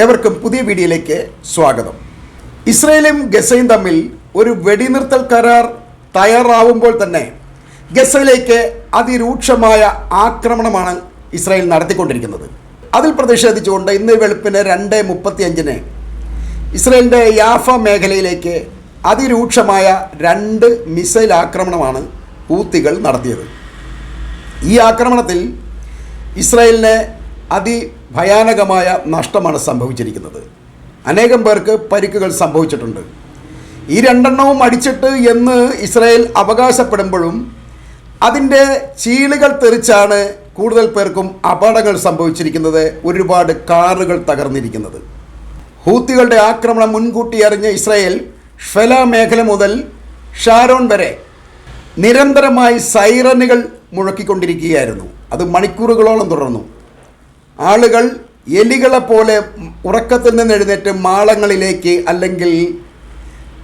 ഏവർക്കും പുതിയ വീഡിയോയിലേക്ക് സ്വാഗതം. ഇസ്രയേലും ഗസയും തമ്മിൽ ഒരു വെടിനിർത്തൽ കരാർ തയ്യാറാവുമ്പോൾ തന്നെ ഗസയിലേക്ക് അതിരൂക്ഷമായ ആക്രമണമാണ് ഇസ്രായേൽ നടത്തിക്കൊണ്ടിരിക്കുന്നത്. അതിൽ പ്രതിഷേധിച്ചുകൊണ്ട് ഇന്ന് വെളുപ്പിന് രണ്ട് മുപ്പത്തി അഞ്ചിന് ഇസ്രയേലിന്റെ യാഫ മേഖലയിലേക്ക് അതിരൂക്ഷമായ രണ്ട് മിസൈൽ ആക്രമണമാണ് ഹൂത്തികൾ നടത്തിയത്. ഈ ആക്രമണത്തിൽ ഇസ്രായേലിന് അതിഭയാനകമായ നഷ്ടമാണ് സംഭവിച്ചിരിക്കുന്നത്. അനേകം പേർക്ക് പരിക്കുകൾ സംഭവിച്ചിട്ടുണ്ട്. ഈ രണ്ടെണ്ണവും അടിച്ചിട്ട് എന്ന് ഇസ്രായേൽ അവകാശപ്പെടുമ്പോഴും അതിന്റെ ചീളുകൾ തെറിച്ചാണ് കൂടുതൽ പേർക്കും അപകടങ്ങൾ സംഭവിച്ചിരിക്കുന്നത്. ഒരുപാട് കാറുകൾ തകർന്നിരിക്കുന്നത്. ഹൂത്തികളുടെ ആക്രമണം മുൻകൂട്ടി അറിഞ്ഞ ഇസ്രായേൽ ഷ്വല മേഖല മുതൽ ഷാരോൺ വരെ നിരന്തരമായി സൈറനുകൾ മുഴക്കിക്കൊണ്ടിരിക്കുകയായിരുന്നു. അത് മണിക്കൂറുകളോളം തുടർന്നു. ആളുകൾ എലികളെപ്പോലെ ഉറക്കത്തിൽ നിന്ന് എഴുന്നേറ്റ് മാളങ്ങളിലേക്ക് അല്ലെങ്കിൽ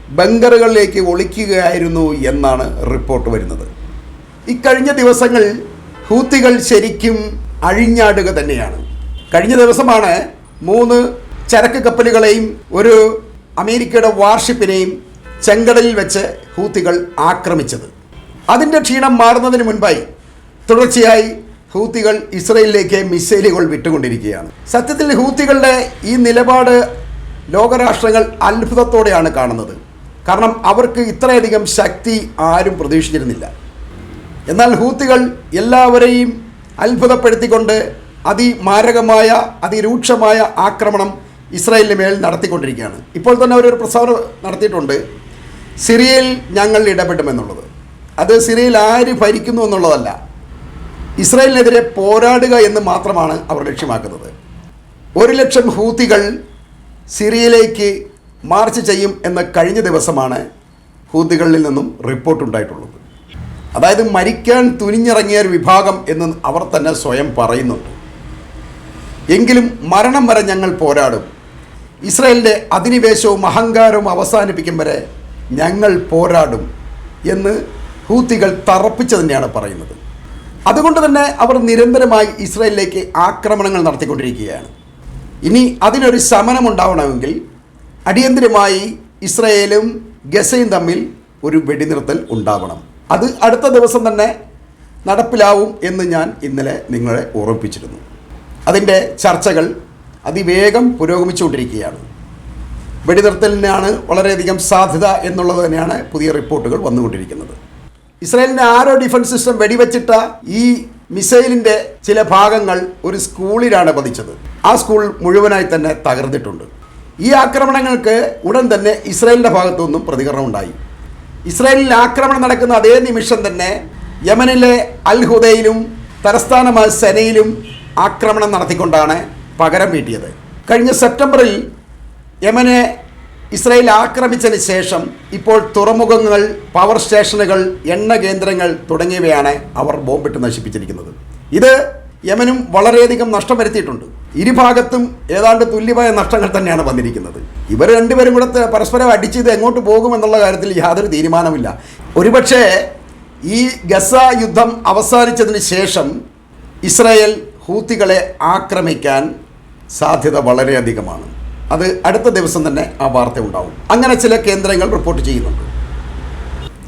ബങ്കറുകളിലേക്ക് ഒളിക്കുകയായിരുന്നു എന്നാണ് റിപ്പോർട്ട് വരുന്നത്. ഇക്കഴിഞ്ഞ ദിവസങ്ങൾ ഹൂത്തികൾ ശരിക്കും അഴിഞ്ഞാടുക തന്നെയാണ്. കഴിഞ്ഞ ദിവസമാണ് മൂന്ന് ചരക്ക് കപ്പലുകളെയും ഒരു അമേരിക്കയുടെ വാർഷിപ്പിനെയും ചെങ്കടലിൽ വെച്ച് ഹൂത്തികൾ ആക്രമിച്ചത്. അതിന്റെ ക്ഷീണം മാറുന്നതിന് മുൻപായി തുടർച്ചയായി ഹൂത്തികൾ ഇസ്രയേലിലേക്ക് മിസൈലുകൾ വിട്ടുകൊണ്ടിരിക്കുകയാണ്. സത്യത്തിൽ ഹൂത്തികളുടെ ഈ നിലപാട് ലോകരാഷ്ട്രങ്ങൾ അത്ഭുതത്തോടെയാണ് കാണുന്നത്. കാരണം അവർക്ക് ഇത്രയധികം ശക്തി ആരും പ്രതീക്ഷിച്ചിരുന്നില്ല. എന്നാൽ ഹൂത്തികൾ എല്ലാവരെയും അത്ഭുതപ്പെടുത്തിക്കൊണ്ട് അതിമാരകമായ അതിരൂക്ഷമായ ആക്രമണം ഇസ്രായേലിന് മേൽ നടത്തിക്കൊണ്ടിരിക്കുകയാണ്. ഇപ്പോൾ തന്നെ അവരൊരു പ്രസ്താവന നടത്തിയിട്ടുണ്ട്. സിറിയയിൽ ഞങ്ങൾ ഇടപെടുമെന്നുള്ളത്. അത് സിറിയയിൽ ആര് ഭരിക്കുന്നു എന്നുള്ളതല്ല. ഇസ്രായേലിനെതിരെ പോരാടുക എന്ന് മാത്രമാണ് അവർ ലക്ഷ്യമാക്കുന്നത്. ഒരു ലക്ഷം ഹൂത്തികൾ സിറിയയിലേക്ക് മാർച്ച് ചെയ്യും എന്ന കഴിഞ്ഞ ദിവസമാണ് ഹൂത്തികളിൽ നിന്നും റിപ്പോർട്ട് ഉണ്ടായിട്ടുള്ളത്. അതായത് മരിക്കാൻ തുനിഞ്ഞിറങ്ങിയ ഒരു വിഭാഗം എന്ന് അവർ തന്നെ സ്വയം പറയുന്നുണ്ട്. എങ്കിലും മരണം വരെ ഞങ്ങൾ പോരാടും. ഇസ്രായേലിന്റെ അധിനിവേശവും അഹങ്കാരവും അവസാനിപ്പിക്കും വരെ ഞങ്ങൾ പോരാടും എന്ന് ഹൂത്തികൾ തറപ്പിച്ചു തന്നെയാണ് പറയുന്നത്. അതുകൊണ്ട് തന്നെ അവർ നിരന്തരമായി ഇസ്രയേലിലേക്ക് ആക്രമണങ്ങൾ നടത്തിക്കൊണ്ടിരിക്കുകയാണ്. ഇനി അതിനൊരു ശമനം ഉണ്ടാവണമെങ്കിൽ അടിയന്തിരമായി ഇസ്രയേലും ഗസയും തമ്മിൽ ഒരു വെടിനിർത്തൽ ഉണ്ടാവണം. അത് അടുത്ത ദിവസം തന്നെ നടപ്പിലാവും എന്ന് ഞാൻ ഇന്നലെ നിങ്ങളെ ഓർമ്മിപ്പിച്ചിരുന്നു. അതിന്റെ ചർച്ചകൾ അതിവേഗം പുരോഗമിച്ചുകൊണ്ടിരിക്കുകയാണ്. വെടിനിർത്തലിനാണ് വളരെയധികം സാധ്യത എന്നുള്ളത് തന്നെയാണ് പുതിയ റിപ്പോർട്ടുകൾ വന്നുകൊണ്ടിരിക്കുന്നത്. ഇസ്രായേലിന്റെ ആരോ ഡിഫൻസ് സിസ്റ്റം വെടിവെച്ചിട്ട ഈ മിസൈലിന്റെ ചില ഭാഗങ്ങൾ ഒരു സ്കൂളിലാണ് പതിച്ചത്. ആ സ്കൂൾ മുഴുവനായി തന്നെ തകർന്നിട്ടുണ്ട്. ഈ ആക്രമണങ്ങൾക്ക് ഉടൻ തന്നെ ഇസ്രായേലിന്റെ ഭാഗത്തു നിന്നും പ്രതികരണം ഉണ്ടായി. ഇസ്രായേലിൽ ആക്രമണം നടക്കുന്ന അതേ നിമിഷം തന്നെ യമനിലെ അൽ ഹുദയിലും തലസ്ഥാനമായ സെനയിലും ആക്രമണം നടത്തിക്കൊണ്ടാണ് പകരം വീട്ടിയത്. കഴിഞ്ഞ സെപ്റ്റംബറിൽ യമനെ ഇസ്രായേൽ ആക്രമിച്ചതിന് ശേഷം ഇപ്പോൾ തുറമുഖങ്ങൾ പവർ സ്റ്റേഷനുകൾ എണ്ണ കേന്ദ്രങ്ങൾ തുടങ്ങിയവയാണ് അവർ ബോംബിട്ട് നശിപ്പിച്ചിരിക്കുന്നത്. ഇത് യമനും വളരെയധികം നഷ്ടം വരുത്തിയിട്ടുണ്ട്. ഇരുഭാഗത്തും ഏതാണ്ട് തുല്യമായ നഷ്ടങ്ങൾ തന്നെയാണ് വന്നിരിക്കുന്നത്. ഇവർ രണ്ടുപേരും കൂടെ പരസ്പരം അടിച്ച് ഇത് എങ്ങോട്ട് പോകുമെന്നുള്ള കാര്യത്തിൽ യാതൊരു തീരുമാനമില്ല. ഒരുപക്ഷേ ഈ ഗസ യുദ്ധം അവസാനിച്ചതിന് ശേഷം ഇസ്രായേൽ ഹൂത്തികളെ ആക്രമിക്കാൻ സാധ്യത വളരെയധികമാണ്. അത് അടുത്ത ദിവസം തന്നെ ആ വാർത്ത ഉണ്ടാവും. അങ്ങനെ ചില കേന്ദ്രങ്ങൾ റിപ്പോർട്ട് ചെയ്യുന്നുണ്ട്.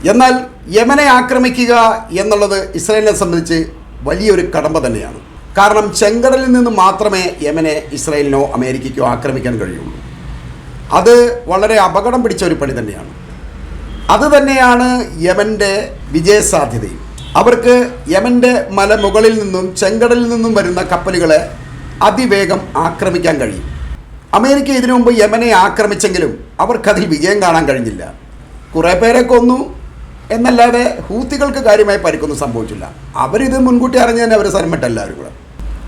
എന്നാൽ യമനെ ആക്രമിക്കുക എന്നുള്ളത് ഇസ്രയേലിനെ സംബന്ധിച്ച് വലിയൊരു കടമ്പ തന്നെയാണ്. കാരണം ചെങ്കടലിൽ നിന്ന് മാത്രമേ യമനെ ഇസ്രയേലിനോ അമേരിക്കയ്ക്കോ ആക്രമിക്കാൻ കഴിയുള്ളൂ. അത് വളരെ അപകടം പിടിച്ച ഒരു പണി തന്നെയാണ്. അത് തന്നെയാണ് യമന്റെ വിജയസാധ്യതയും. അവർക്ക് യമന്റെ മലമുകളിൽ നിന്നും ചെങ്കടലിൽ നിന്നും വരുന്ന കപ്പലുകളെ അതിവേഗം ആക്രമിക്കാൻ കഴിയും. അമേരിക്ക ഇതിനു മുമ്പ് യമനെ ആക്രമിച്ചെങ്കിലും അവർക്കതിൽ വിജയം കാണാൻ കഴിഞ്ഞില്ല. കുറേ പേരെ കൊന്നു. എന്നല്ലാതെ ഹൂത്തികൾക്ക് കാര്യമായി പരിക്കൊന്നും സംഭവിച്ചില്ല. അവരിത് മുൻകൂട്ടി അറിഞ്ഞു തന്നെ അവർ സന്മട്ട എല്ലാവരും കൂടെ.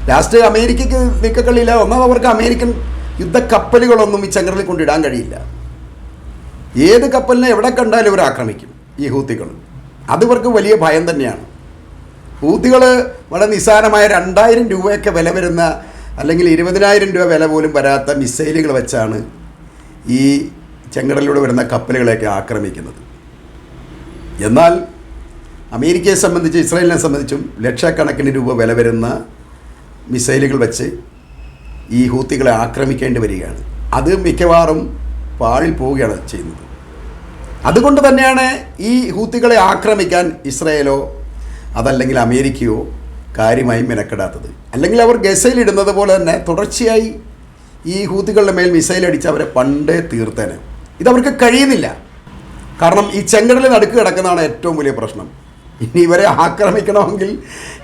ലാസ്റ്റ് അമേരിക്കയ്ക്ക് നീക്കക്കളിയില്ല ഒന്നാമത് അവർക്ക് അമേരിക്കൻ യുദ്ധക്കപ്പലുകളൊന്നും ഈ ചങ്ങറിൽ കൊണ്ടിടാൻ കഴിയില്ല. ഏത് കപ്പലിനെ എവിടെ കണ്ടാലും ഇവർ ആക്രമിക്കും ഈ ഹൂത്തികൾ. അത് ഇവർക്ക് വലിയ ഭയം തന്നെയാണ്. ഹൂത്തികൾ വളരെ നിസ്സാരമായ രണ്ടായിരം രൂപയൊക്കെ വില വരുന്ന അല്ലെങ്കിൽ ഇരുപതിനായിരം രൂപ വില പോലും വരാത്ത മിസൈലുകൾ വെച്ചാണ് ഈ ചെങ്കടലിലൂടെ വരുന്ന കപ്പലുകളെയൊക്കെ ആക്രമിക്കുന്നത്. എന്നാൽ അമേരിക്കയെ സംബന്ധിച്ച് ഇസ്രായേലിനെ സംബന്ധിച്ചും ലക്ഷക്കണക്കിന് രൂപ വില വരുന്ന മിസൈലുകൾ വെച്ച് ഈ ഹൂത്തികളെ ആക്രമിക്കേണ്ടി വരികയാണ്. അത് മിക്കവാറും പാളിൽ പോവുകയാണ് ചെയ്യുന്നത്. അതുകൊണ്ട് തന്നെയാണ് ഈ ഹൂത്തികളെ ആക്രമിക്കാൻ ഇസ്രായേലോ അതല്ലെങ്കിൽ അമേരിക്കയോ കാര്യമായി മെനക്കെടാത്തത്. അല്ലെങ്കിൽ അവർ ഗസയിലിടുന്നത് പോലെ തന്നെ തുടർച്ചയായി ഈ ഹൂത്തികളുടെ മേൽ മിസൈൽ അടിച്ച് അവരെ പണ്ടേ തീർത്തേനെ. ഇതവർക്ക് കഴിയുന്നില്ല. കാരണം ഈ ചെങ്കടലിൽ നടുക്ക് കിടക്കുന്നതാണ് ഏറ്റവും വലിയ പ്രശ്നം. ഇനി ഇവരെ ആക്രമിക്കണമെങ്കിൽ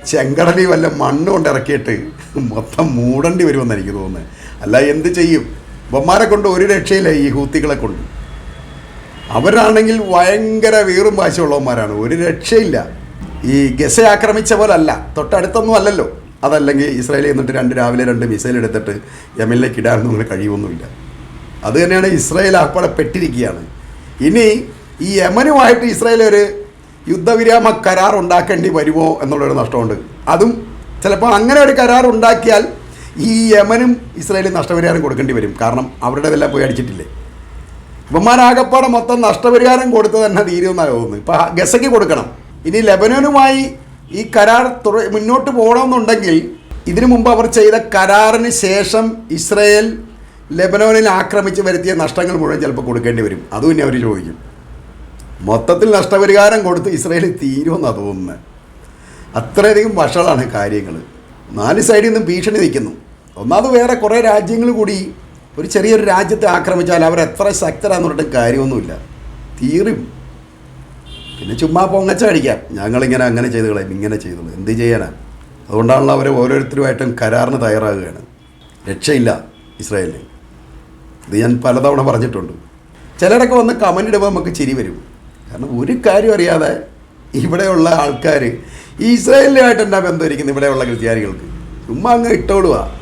ചെങ്കടലി വല്ല മണ്ണ് കൊണ്ട് ഇറക്കിയിട്ട് മൊത്തം മൂടേണ്ടി വരുമെന്ന് എനിക്ക് തോന്നുന്നത് അല്ല എന്ത് ചെയ്യും? ബൊമ്മാരെ കൊണ്ട് ഒരു രക്ഷയില്ല ഈ ഹൂത്തികളെ കൊണ്ട്. അവരാണെങ്കിൽ ഭയങ്കര വീറും വാശിയുള്ളവന്മാരാണ്. ഒരു രക്ഷയില്ല. ഈ ഗസ ആക്രമിച്ച പോലെ അല്ല തൊട്ടടുത്തൊന്നും അല്ലല്ലോ. അതല്ലെങ്കിൽ ഇസ്രായേലിൽ എന്നിട്ട് രണ്ട് രാവിലെ രണ്ട് മിസൈൽ എടുത്തിട്ട് യമനിലേക്ക് ഇടാനൊന്നും അങ്ങനെ കഴിയുമൊന്നുമില്ല. അത് തന്നെയാണ് ഇസ്രായേൽ ആപ്പാടെ പെട്ടിരിക്കുകയാണ് ഇനി ഈ യമനുമായിട്ട് ഇസ്രായേൽ ഒരു യുദ്ധവിരാമ കരാർ ഉണ്ടാക്കേണ്ടി വരുമോ എന്നുള്ളൊരു നഷ്ടമുണ്ട്. അതും ചിലപ്പോൾ അങ്ങനെ ഒരു കരാർ ഉണ്ടാക്കിയാൽ ഈ യമനും ഇസ്രായേലും നഷ്ടപരിഹാരം കൊടുക്കേണ്ടി വരും. കാരണം അവരുടേതെല്ലാം പോയി അടിച്ചിട്ടില്ലേ. ഇവന്മാരാകപ്പാടെ മൊത്തം നഷ്ടപരിഹാരം കൊടുത്ത് തന്നെ തീരുമെന്നാണ് തോന്നുന്നത്. ഇപ്പം ഗസയ്ക്ക് കൊടുക്കണം. ഇനി ലെബനോനുമായി ഈ കരാർ തുറ മുന്നോട്ട് പോകണമെന്നുണ്ടെങ്കിൽ ഇതിനു മുമ്പ് അവർ ചെയ്ത കരാറിന് ശേഷം ഇസ്രയേൽ ലെബനോനിൽ ആക്രമിച്ച് വരുത്തിയ നഷ്ടങ്ങൾ മുഴുവൻ ചിലപ്പോൾ കൊടുക്കേണ്ടി വരും. അതും ഇനി അവർ ചോദിക്കും. മൊത്തത്തിൽ നഷ്ടപരിഹാരം കൊടുത്ത് ഇസ്രയേൽ തീരുമെന്നാണ് തോന്നുന്നത് അത്രയധികം വഷളാണ് കാര്യങ്ങൾ. നാല് സൈഡിൽ നിന്നും ഭീഷണി നിൽക്കുന്നു. ഒന്നാമത് വേറെ കുറേ രാജ്യങ്ങൾ കൂടി ഒരു ചെറിയൊരു രാജ്യത്തെ ആക്രമിച്ചാൽ അവർ എത്ര ശക്തരാന്ന് പറഞ്ഞിട്ട് കാര്യമൊന്നുമില്ല. തീരും. പിന്നെ ചുമ്മാ പൊങ്ങച്ചടിക്കാം ഞങ്ങളിങ്ങനെ അങ്ങനെ ചെയ്ത് കളയും. ഇങ്ങനെ ചെയ്തോളൂ എന്ത് ചെയ്യാനാ? അതുകൊണ്ടാണല്ലോ അവർ ഓരോരുത്തരുമായിട്ടും കരാറിന് തയ്യാറാകുകയാണ്. രക്ഷയില്ല ഇസ്രായേലിന്. ഇത് ഞാൻ പലതവണ പറഞ്ഞിട്ടുണ്ട്. ചിലരൊക്കെ വന്ന് കമന്റ് ഇടുമ്പോൾ നമുക്ക് ചിരി വരും. കാരണം ഒരു കാര്യം അറിയാതെ ഇവിടെയുള്ള ആൾക്കാർ ഈ ഇസ്രായേലിനായിട്ട് എന്നാ ബന്ധമായിരിക്കുന്നത് ഇവിടെയുള്ള ക്രിസ്ത്യാനികൾക്ക്? ചുമ്മാ അങ്ങ് ഇട്ടോളുക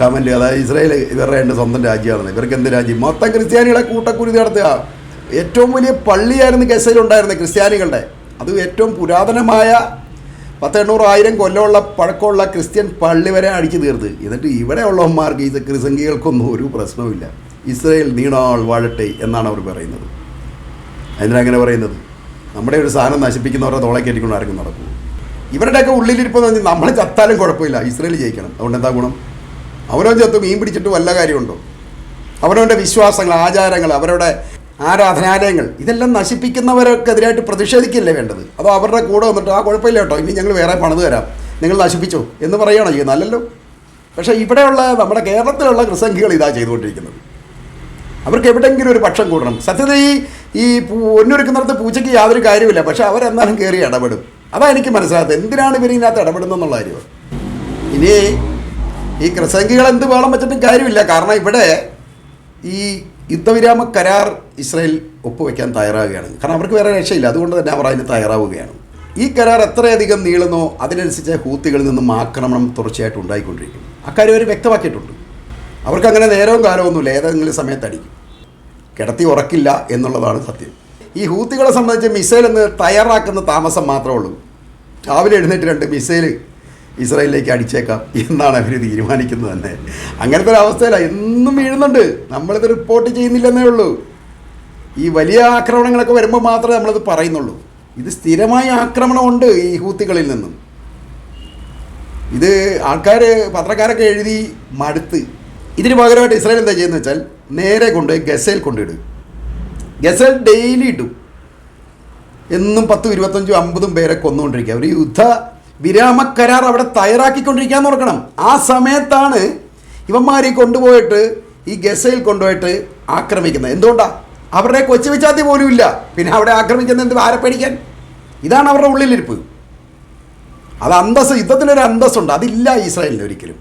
കമന്റ് അതായത് ഇസ്രായേൽ ഇവരുടെ സ്വന്തം രാജ്യമാണെന്ന്. ഇവർക്ക് എന്ത് രാജ്യം? മൊത്തം ക്രിസ്ത്യാനികളെ കൂട്ടക്കുരുതി നടത്തുക. ഏറ്റവും വലിയ പള്ളിയായിരുന്നു ഗസയിലുണ്ടായിരുന്നത് ക്രിസ്ത്യാനികളുടെ. അത് ഏറ്റവും പുരാതനമായ പത്ത് എണ്ണൂറ് ആയിരം കൊല്ലമുള്ള പഴക്കമുള്ള ക്രിസ്ത്യൻ പള്ളി വരെ അടിച്ചു തീർത്ത്. എന്നിട്ട് ഇവിടെ ഉള്ളവന്മാർക്ക് ഈ ക്രിസംഗികൾക്കൊന്നും ഒരു പ്രശ്നവുമില്ല. ഇസ്രയേൽ നീണാൾ വാഴട്ടെ എന്നാണ് അവർ പറയുന്നത്. അതിനങ്ങനെ പറയുന്നത്. നമ്മുടെ ഒരു സാധനം നശിപ്പിക്കുന്നവരുടെ തോളെ കയറ്റിക്കൊണ്ട് ആർക്കും നടക്കും. ഇവരുടെയൊക്കെ ഉള്ളിലിരിപ്പെന്ന് പറഞ്ഞാൽ നമ്മൾ ചത്താലും കുഴപ്പമില്ല. ഇസ്രയേൽ ജയിക്കണം. അതുകൊണ്ട് എന്താ ഗുണം? അവരോ ചത്തും മീൻ പിടിച്ചിട്ട് വല്ല കാര്യമുണ്ടോ? അവനവന്റെ വിശ്വാസങ്ങൾ ആചാരങ്ങൾ അവരുടെ ആരാധനാലയങ്ങൾ. ഇതെല്ലാം നശിപ്പിക്കുന്നവർക്കെതിരായിട്ട് പ്രതിഷേധിക്കില്ലേ വേണ്ടത്? അതോ അവരുടെ കൂടെ വന്നിട്ട് ആ കുഴപ്പമില്ല കേട്ടോ ഇനി ഞങ്ങൾ വേറെ പണിത് തരാം നിങ്ങൾ നശിപ്പിച്ചോ എന്ന് പറയുകയാണോ ചെയ്യുന്നത് അല്ലല്ലോ പക്ഷേ ഇവിടെയുള്ള നമ്മുടെ കേരളത്തിലുള്ള ക്രിസംഖികൾ ഇതാ ചെയ്തുകൊണ്ടിരിക്കുന്നത്. അവർക്ക് എവിടെയെങ്കിലും ഒരു പക്ഷം കൂടണം. സത്യത ഈ ഈ പൊന്നൊരുക്കുന്നിടത്ത് പൂച്ചയ്ക്ക് യാതൊരു കാര്യമില്ല പക്ഷെ അവരെന്നാലും കയറി ഇടപെടും. അതാ എനിക്ക് മനസ്സിലാകുന്നത് എന്തിനാണ് ഇവർ ഇതിനകത്ത് ഇടപെടുന്നെന്നുള്ള കാര്യം? ഇനി ഈ ക്രിസംഖികൾ എന്ത് വേളം വെച്ചിട്ടും കാര്യമില്ല. കാരണം ഇവിടെ ഈ യുദ്ധവിരാമ കരാർ ഇസ്രായേൽ ഒപ്പുവെക്കാൻ തയ്യാറാവുകയാണ്. കാരണം അവർക്ക് വേറെ രക്ഷയില്ല. അതുകൊണ്ട് തന്നെ അവർ അതിന് തയ്യാറാവുകയാണ്. ഈ കരാർ എത്രയധികം നീളുന്നോ അതിനനുസരിച്ച് ഹൂത്തികളിൽ നിന്നും ആക്രമണം തുടർച്ചയായിട്ട് ഉണ്ടായിക്കൊണ്ടിരിക്കും. അക്കാര്യം അവർ വ്യക്തമാക്കിയിട്ടുണ്ട്. അവർക്ക് അങ്ങനെ നേരവും കാലമൊന്നുമില്ല ഏതെങ്കിലും സമയത്ത് അടിക്കും കിടത്തി ഉറക്കില്ല എന്നുള്ളതാണ് സത്യം. ഈ ഹൂത്തികളെ സംബന്ധിച്ച് മിസൈൽ എന്ന് തയ്യാറാക്കുന്ന താമസം മാത്രമേ ഉള്ളൂ. രാവിലെ എഴുന്നേറ്റ് രണ്ട് മിസൈൽ ഇസ്രായേലിലേക്ക് അടിച്ചേക്കാം എന്നാണ് അവർ തീരുമാനിക്കുന്നത് തന്നെ. അങ്ങനത്തെ ഒരു അവസ്ഥയിലാണ് എന്നും വീഴുന്നുണ്ട്. നമ്മളിത് റിപ്പോർട്ട് ചെയ്യുന്നില്ലെന്നേ ഉള്ളൂ. ഈ വലിയ ആക്രമണങ്ങളൊക്കെ വരുമ്പോൾ മാത്രമേ നമ്മളത് പറയുന്നുള്ളൂ. ഇത് സ്ഥിരമായ ആക്രമണമുണ്ട് ഈ ഹൂത്തികളിൽ നിന്നും. ഇത് ആൾക്കാർ പത്രക്കാരൊക്കെ എഴുതി മടുത്ത്. ഇതിന് പകരമായിട്ട് ഇസ്രായേൽ എന്താ ചെയ്യുന്നത് വെച്ചാൽ നേരെ കൊണ്ട് ഗസയിൽ കൊണ്ടിടും. ഗസൽ ഡെയിലി ഇടും. എന്നും പത്തും ഇരുപത്തഞ്ചും അമ്പതും പേരെ കൊന്നുകൊണ്ടിരിക്കുക. ഒരു യുദ്ധ വിരാമ കരാർ അവിടെ തയ്യാറാക്കിക്കൊണ്ടിരിക്കാൻ നോക്കണം. ആ സമയത്താണ് ഇവന്മാരെ കൊണ്ടുപോയിട്ട് ഈ ഗസയിൽ കൊണ്ടുപോയിട്ട് ആക്രമിക്കുന്നത്. എന്തുകൊണ്ടാണ് അവരുടെ കൊച്ചു വിച്ചാത്തി പോലും ഇല്ല. പിന്നെ അവിടെ ആക്രമിക്കുന്ന എന്ത് ആരെ പേടിക്കാൻ? ഇതാണ് അവരുടെ ഉള്ളിലിരിപ്പ്. അത് അന്തസ് യുദ്ധത്തിനൊരു അന്തസ്സുണ്ട്. അതില്ല ഇസ്രായേലിന് ഒരിക്കലും.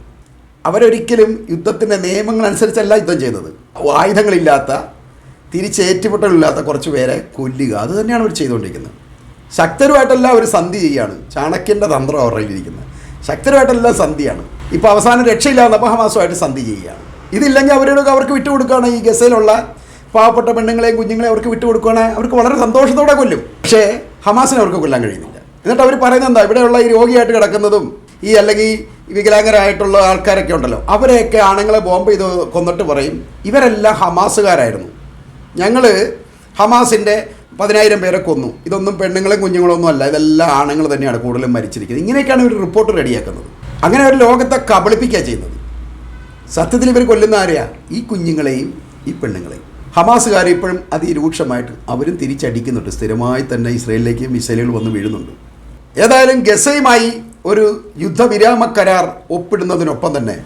അവരൊരിക്കലും യുദ്ധത്തിന്റെ നിയമങ്ങളനുസരിച്ചല്ല യുദ്ധം ചെയ്തത്. ആയുധങ്ങളില്ലാത്ത തിരിച്ചേറ്റുമുട്ടലില്ലാത്ത കുറച്ച് പേരെ കൊല്ലുക. അത് തന്നെയാണ് അവർ ചെയ്തുകൊണ്ടിരിക്കുന്നത്. ശക്തരുമായിട്ടെല്ലാം അവർ സന്ധി ചെയ്യാണ്. ചാണക്യന്റെ തന്ത്രം അവരുടെ കയ്യിലിരിക്കുന്നത്. ശക്തരുമായിട്ടെല്ലാം സന്ധിയാണ്. ഇപ്പോൾ അവസാനം രക്ഷയില്ലാതെ അപഹമാസമായിട്ട് സന്ധി ചെയ്യുകയാണ്. ഇതില്ലെങ്കിൽ അവരോട് അവർക്ക് വിട്ടുകൊടുക്കുകയാണ് ഈ ഗസയിലുള്ള പാവപ്പെട്ട പെണ്ണുങ്ങളെയും കുഞ്ഞുങ്ങളെയും അവർക്ക് വിട്ടുകൊടുക്കുകയാണ്. അവർക്ക് വളരെ സന്തോഷത്തോടെ കൊല്ലും. പക്ഷേ ഹമാസിനെ അവർക്ക് കൊല്ലാൻ കഴിയുന്നില്ല. എന്നിട്ട് അവർ പറയുന്നത് എന്താ? ഇവിടെയുള്ള ഈ രോഗിയായിട്ട് കിടക്കുന്നതും ഈ അല്ലെങ്കിൽ വികലാംഗരായിട്ടുള്ള ആൾക്കാരൊക്കെ ഉണ്ടല്ലോ. അവരെയൊക്കെ ആണുങ്ങളെ ബോംബ് ചെയ്ത് കൊന്നിട്ട് പറയും ഇവരെല്ലാം ഹമാസുകാരായിരുന്നു. ഞങ്ങൾ ഹമാസിന്റെ പതിനായിരം പേരെ കൊന്നു. ഇതൊന്നും പെണ്ണുങ്ങളും കുഞ്ഞുങ്ങളൊന്നും അല്ല. ഇതെല്ലാം ആണുങ്ങൾ തന്നെയാണ് കൂടുതലും മരിച്ചിരിക്കുന്നത്. ഇങ്ങനെയൊക്കെയാണ് ഒരു റിപ്പോർട്ട് റെഡിയാക്കുന്നത്. അങ്ങനെ ഒരു ലോകത്തെ കബളിപ്പിക്കുക ചെയ്യുന്നത്. സത്യത്തിൽ ഇവർ കൊല്ലുന്ന ആരെയാ? ഈ കുഞ്ഞുങ്ങളെയും ഈ പെണ്ണുങ്ങളെയും. ഹമാസുകാർ ഇപ്പോഴും അതിരൂക്ഷമായിട്ട് അവരും തിരിച്ചടിക്കുന്നുണ്ട്. സ്ഥിരമായി തന്നെ ഇസ്രയേലിലേക്ക് മിസൈലുകൾ വന്ന് വീഴുന്നുണ്ട്. ഏതായാലും ഗസയുമായി ഒരു യുദ്ധവിരാമ കരാർ ഒപ്പിടുന്നതിനൊപ്പം തന്നെ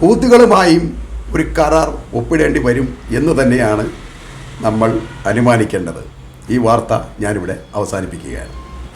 ഹൂത്തുകളുമായും ഒരു കരാർ ഒപ്പിടേണ്ടി വരും എന്ന് തന്നെയാണ് നമ്മൾ അനുമാനിക്കേണ്ടത്. ഈ വാർത്ത ഞാനിവിടെ അവസാനിപ്പിക്കുകയാണ്.